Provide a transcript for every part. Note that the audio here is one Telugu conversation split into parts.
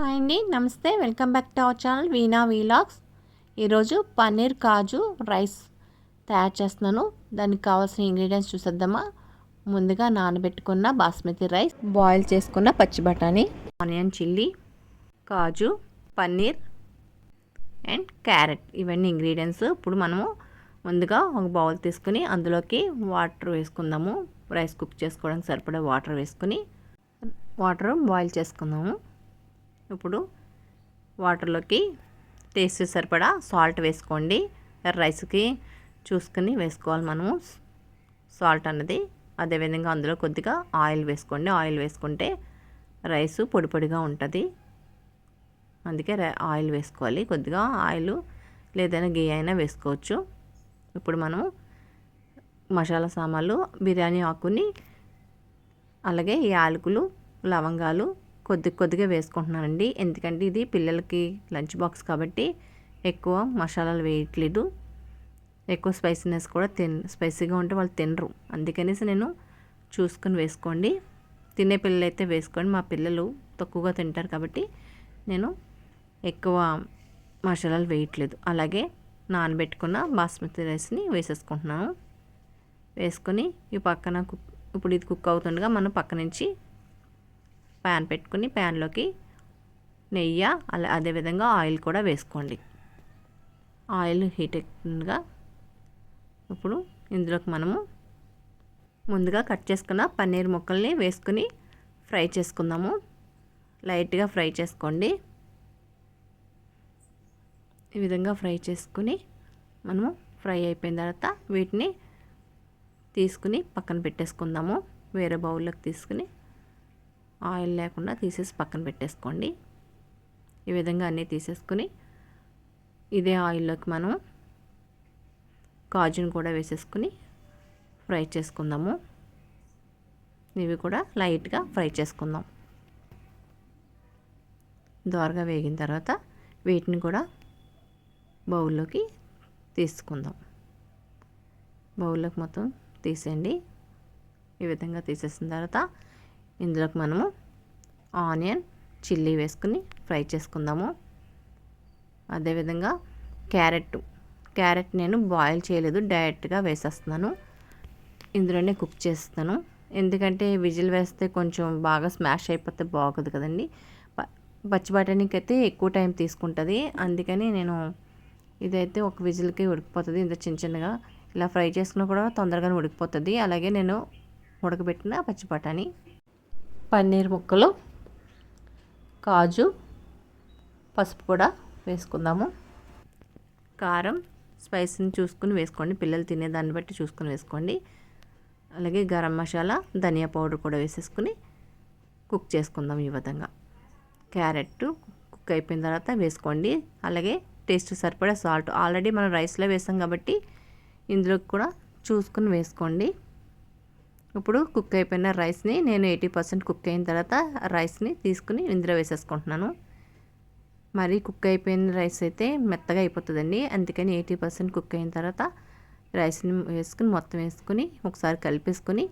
హాయ్ అండి namaste. Welcome back to our channel Veena vlogs. ఈరోజు పన్నీర్ కాజు రైస్ తయారు చేస్తున్నాను. దానికి కావాల్సిన ఇంగ్రీడియంట్స్ చూసేద్దామా? ముందుగా నానబెట్టుకున్న బాస్మతి రైస్ బాయిల్ చేసుకున్న పచ్చి బఠానీ onion chilli kaju paneer and carrot. ఇవన్నీ ఇంగ్రీడియంట్స్. ఇప్పుడు మనము ముందుగా ఒక బౌల్ తీసుకుని అందులోకి వాటర్ వేసుకుందాము. రైస్ కుక్ చేసుకోవడానికి సరిపడే వాటర్ వేసుకుని వాటర్ బాయిల్ చేసుకుందాము. ఇప్పుడు వాటర్లోకి టేస్ట్ సరిపడా సాల్ట్ వేసుకోండి. రైస్కి చూసుకుని వేసుకోవాలి మనము. సాల్ట్ అన్నది అదేవిధంగా అందులో కొద్దిగా ఆయిల్ వేసుకోండి. ఆయిల్ వేసుకుంటే రైస్ పొడి పొడిగా ఉంటుంది. అందుకే ఆయిల్ వేసుకోవాలి. కొద్దిగా ఆయిల్ లేదైనా గీ అయినా వేసుకోవచ్చు. ఇప్పుడు మనం మసాలా సామాన్లు బిర్యానీ ఆకుని అలాగే యాలకులు లవంగాలు కొద్ది కొద్దిగా వేసుకుంటున్నానండి. ఎందుకంటే ఇది పిల్లలకి లంచ్ బాక్స్ కాబట్టి ఎక్కువ మసాలాలు వేయట్లేదు. ఎక్కువ స్పైసీనెస్ కూడా తిన్ స్పైసీగా ఉంటే వాళ్ళు తినరు. అందుకనేసి నేను చూసుకొని వేసుకోండి. తినే పిల్లలు అయితే వేసుకోండి. మా పిల్లలు తక్కువగా తింటారు కాబట్టి నేను ఎక్కువ మసాలాలు వేయట్లేదు. అలాగే నానబెట్టుకున్న బాస్మతి రైస్ని వేసేసుకుంటున్నాను. వేసుకొని ఈ పక్కన కుక్ ఇప్పుడు ఇది కుక్ అవుతుండగా మనం పక్క నుంచి ప్యాన్ పెట్టుకుని ప్యాన్లోకి నెయ్యి అలా అదేవిధంగా ఆయిల్ కూడా వేసుకోండి. ఆయిల్ హీట్ ఎక్కువగా ఇప్పుడు ఇందులోకి మనము ముందుగా కట్ చేసుకున్న పన్నీర్ ముక్కల్ని వేసుకుని ఫ్రై చేసుకుందాము. లైట్గా ఫ్రై చేసుకోండి. ఈ విధంగా ఫ్రై చేసుకుని మనము ఫ్రై అయిపోయిన తర్వాత వీటిని తీసుకుని పక్కన పెట్టేసుకుందాము. వేరే బౌల్లోకి తీసుకుని ఆయిల్ లేకుండా తీసేసి పక్కన పెట్టేసుకోండి. ఈ విధంగా అన్నీ తీసేసుకుని ఇదే ఆయిల్లోకి మనం కాజును కూడా వేసేసుకుని ఫ్రై చేసుకుందాము. ఇవి కూడా లైట్గా ఫ్రై చేసుకుందాం. దోరగా వేగిన తర్వాత వీటిని కూడా బౌల్లోకి తీసుకుందాం. బౌల్లోకి మొత్తం తీసేయండి. ఈ విధంగా తీసేసిన తర్వాత ఇందులోకి మనము ఆనియన్ చిల్లీ వేసుకుని ఫ్రై చేసుకుందాము. అదేవిధంగా క్యారెట్. క్యారెట్ నేను బాయిల్ చేయలేదు డైరెక్ట్గా వేసేస్తున్నాను. ఇందులోనే కుక్ చేస్తాను ఎందుకంటే విజిల్ వేస్తే కొంచెం బాగా స్మాష్ అయిపోతే బాగోదు కదండి. పచ్చి బఠానీకి అయితే ఎక్కువ టైం తీసుకుంటుంది. అందుకని నేను ఇదైతే ఒక విజిల్కి ఉడికిపోతుంది. ఇంత చిన్న చిన్నగా ఇలా ఫ్రై చేసుకున్నా కూడా తొందరగానే ఉడికిపోతుంది. అలాగే నేను ఉడకబెట్టిన పచ్చి బఠానీ. పన్నీర్ ముక్కలు కాజు పసుపు కూడా వేసుకుందాము. కారం స్పైసీని చూసుకుని వేసుకోండి. పిల్లలు తినేదాన్ని బట్టి చూసుకుని వేసుకోండి. అలాగే గరం మసాలా ధనియా పౌడర్ కూడా వేసేసుకుని కుక్ చేసుకుందాం ఈ విధంగా. క్యారెట్ కుక్ అయిపోయిన తర్వాత వేసుకోండి. అలాగే టేస్ట్ సరిపడే సాల్ట్. ఆల్రెడీ మనం రైస్లో వేసాం కాబట్టి ఇందులోకి కూడా చూసుకుని వేసుకోండి. ఇప్పుడు కుక్ అయిపోయిన రైస్ని నేను ఎయిటీ పర్సెంట్ కుక్ అయిన తర్వాత రైస్ని తీసుకుని ఇందులో వేసేసుకుంటున్నాను. మరి కుక్ అయిపోయిన రైస్ అయితే మెత్తగా అయిపోతుందండి. అందుకని ఎయిటీ పర్సెంట్ కుక్ అయిన తర్వాత రైస్ని వేసుకుని మొత్తం వేసుకుని ఒకసారి కలిపేసుకుని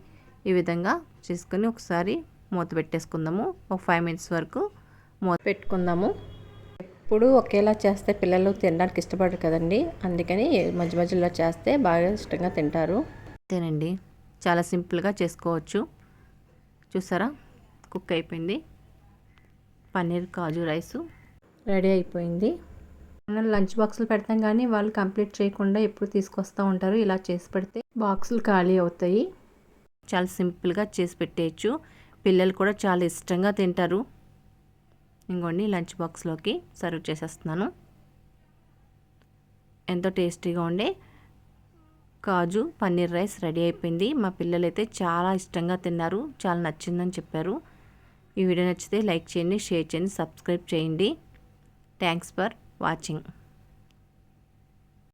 ఈ విధంగా చేసుకుని ఒకసారి మూత పెట్టేసుకుందాము. ఒక ఫైవ్ మినిట్స్ వరకు మూత పెట్టుకుందాము. ఎప్పుడు ఒకేలా చేస్తే పిల్లలు తినడానికి ఇష్టపడరు కదండి. అందుకని మధ్య మధ్యలో చేస్తే బాగా ఇష్టంగా తింటారు. అంతేనండి. చాలా సింపుల్గా చేసుకోవచ్చు. చూసారా? కుక్ అయిపోయింది. పన్నీర్ కాజు రైసు రెడీ అయిపోయింది. మనం లంచ్ బాక్సులు పెడతాం కానీ వాళ్ళు కంప్లీట్ చేయకుండా ఎప్పుడు తీసుకొస్తూ ఉంటారు. ఇలా చేసి పెడితే బాక్సులు ఖాళీ అవుతాయి. చాలా సింపుల్గా చేసి పెట్టేయచ్చు. పిల్లలు కూడా చాలా ఇష్టంగా తింటారు. ఇంకోండి లంచ్ బాక్స్లోకి సర్వ్ చేసేస్తున్నాను. ఎంతో టేస్టీగా ఉండే కాజు పన్నీర్ రైస్ రెడీ అయిపోయింది. మా పిల్లలైతే చాలా ఇష్టంగా తిన్నారు. చాలా నచ్చిందని చెప్పారు. ఈ వీడియో నచ్చితే లైక్ చేయండి షేర్ చేయండి సబ్స్క్రైబ్ చేయండి. Thanks for watching.